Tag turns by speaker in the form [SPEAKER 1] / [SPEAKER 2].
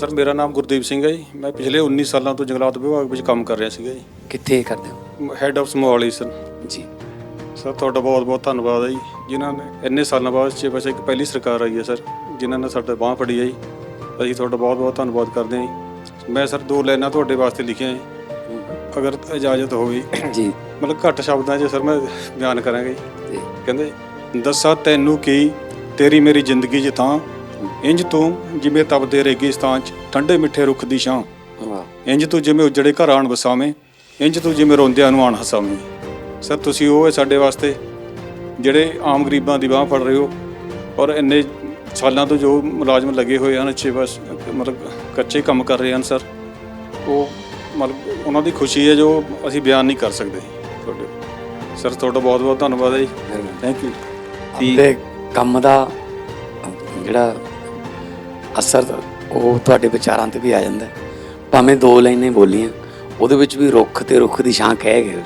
[SPEAKER 1] Sir ਮੇਰਾ ਨਾਮ ਗੁਰਦੀਪ ਸਿੰਘ ਹੈ ਜੀ। ਮੈਂ ਪਿਛਲੇ 19 ਸਾਲਾਂ ਤੋਂ ਜੰਗਲਾਤ ਵਿਭਾਗ ਵਿੱਚ ਕੰਮ ਕਰ ਰਿਹਾ ਸੀਗਾ ਜੀ।
[SPEAKER 2] ਕਿੱਥੇ ਕਰਦੇ ਹੋ?
[SPEAKER 1] ਹੈੱਡ ਆਫ ਸਮੋਲੀ ਸਰ।
[SPEAKER 2] ਜੀ।
[SPEAKER 1] ਸਰ ਤੁਹਾਡਾ ਬਹੁਤ ਬਹੁਤ ਧੰਨਵਾਦ ਹੈ ਜੀ ਜਿਨ੍ਹਾਂ ਨੇ ਇੰਨੇ ਸਾਲਾਂ ਬਾਅਦ ਚ ਵੈਸੇ ਇੱਕ ਪਹਿਲੀ ਸਰਕਾਰ ਆਈ ਹੈ ਸਰ ਜਿਨ੍ਹਾਂ ਨੇ ਸਾਡਾ ਬਾਹ ਫੜੀ ਹੈ ਜੀ। ਅਸੀਂ ਤੁਹਾਡਾ ਬਹੁਤ ਬਹੁਤ ਧੰਨਵਾਦ ਕਰਦੇ ਹਾਂ ਜੀ। ਮੈਂ ਸਰ ਦੋ ਲਾਈਨਾਂ ਤੁਹਾਡੇ ਵਾਸਤੇ ਲਿਖੀਆਂ ਜੀ। ਅਗਰ ਇਜਾਜ਼ਤ ਹੋਵੇ।
[SPEAKER 2] ਜੀ।
[SPEAKER 1] ਮਤਲਬ ਘੱਟ ਸ਼ਬਦਾਂ 'ਚ ਸਰ ਮੈਂ ਬਿਆਨ ਕਰਾਂਗਾ ਜੀ।
[SPEAKER 2] ਜੀ।
[SPEAKER 1] ਕਹਿੰਦੇ ਦੱਸਾਂ ਤੈਨੂੰ ਕੀ ਤੇਰੀ ਮੇਰੀ ਜ਼ਿੰਦਗੀ 'ਚ ਤਾਂ ਇੰਜ ਤੂੰ ਜਿਵੇਂ ਤਪਦੇ ਰੇਗਿਸਤਾਨ 'ਚ ਠੰਡੇ ਮਿੱਠੇ ਰੁੱਖ ਦੀ ਛਾਂ।
[SPEAKER 2] ਵਾਹ।
[SPEAKER 1] ਇੰਜ ਤੂੰ ਜਿਵੇਂ ਉਜੜੇ ਘਰ ਆਣ ਵਸਾਵੇਂ ਇੰਜ ਤੂੰ ਜਿਵੇਂ ਰੋਂਦਿਆਂ ਨੂੰ ਆਣ ਹਸਾਵੇਂ। ਸਰ ਤੁਸੀਂ ਉਹ ਹੈ ਸਾਡੇ ਵਾਸਤੇ ਜਿਹੜੇ ਆਮ ਗਰੀਬਾਂ ਦੀ ਬਾਹ ਫੜ ਰਹੇ ਹੋ ਔਰ ਇੰਨੇ ਸਾਲਾਂ ਤੋਂ ਜੋ ਮੁਲਾਜ਼ਮ ਲੱਗੇ ਹੋਏ ਹਨ ਅੱਛੇ ਬਸ ਮਤਲਬ ਕੱਚੇ ਕੰਮ ਕਰ ਰਹੇ ਹਨ ਸਰ। ਉਹ ਮਤਲਬ ਉਹਨਾਂ ਦੀ ਖੁਸ਼ੀ ਹੈ ਜੋ ਅਸੀਂ ਬਿਆਨ ਨਹੀਂ ਕਰ ਸਕਦੇ। ਤੁਹਾਡੇ ਸਰ ਤੁਹਾਡਾ ਬਹੁਤ ਬਹੁਤ ਧੰਨਵਾਦ ਹੈ ਜੀ। ਥੈਂਕ ਯੂ
[SPEAKER 2] ਤੇ ਕੰਮ ਦਾ ਜਿਹੜਾ ਅਸਰ ਉਹ ਤੁਹਾਡੇ ਵਿਚਾਰਾਂ ਤੇ ਵੀ ਆ ਜਾਂਦਾ ਭਾਵੇਂ ਦੋ ਲਾਈਨਾਂ ਬੋਲੀਆਂ, ਉਹਦੇ ਵਿੱਚ ਵੀ ਰੁੱਖ ਤੇ ਰੁੱਖ ਦੀ ਛਾਂ ਕਹਿ ਗਏ।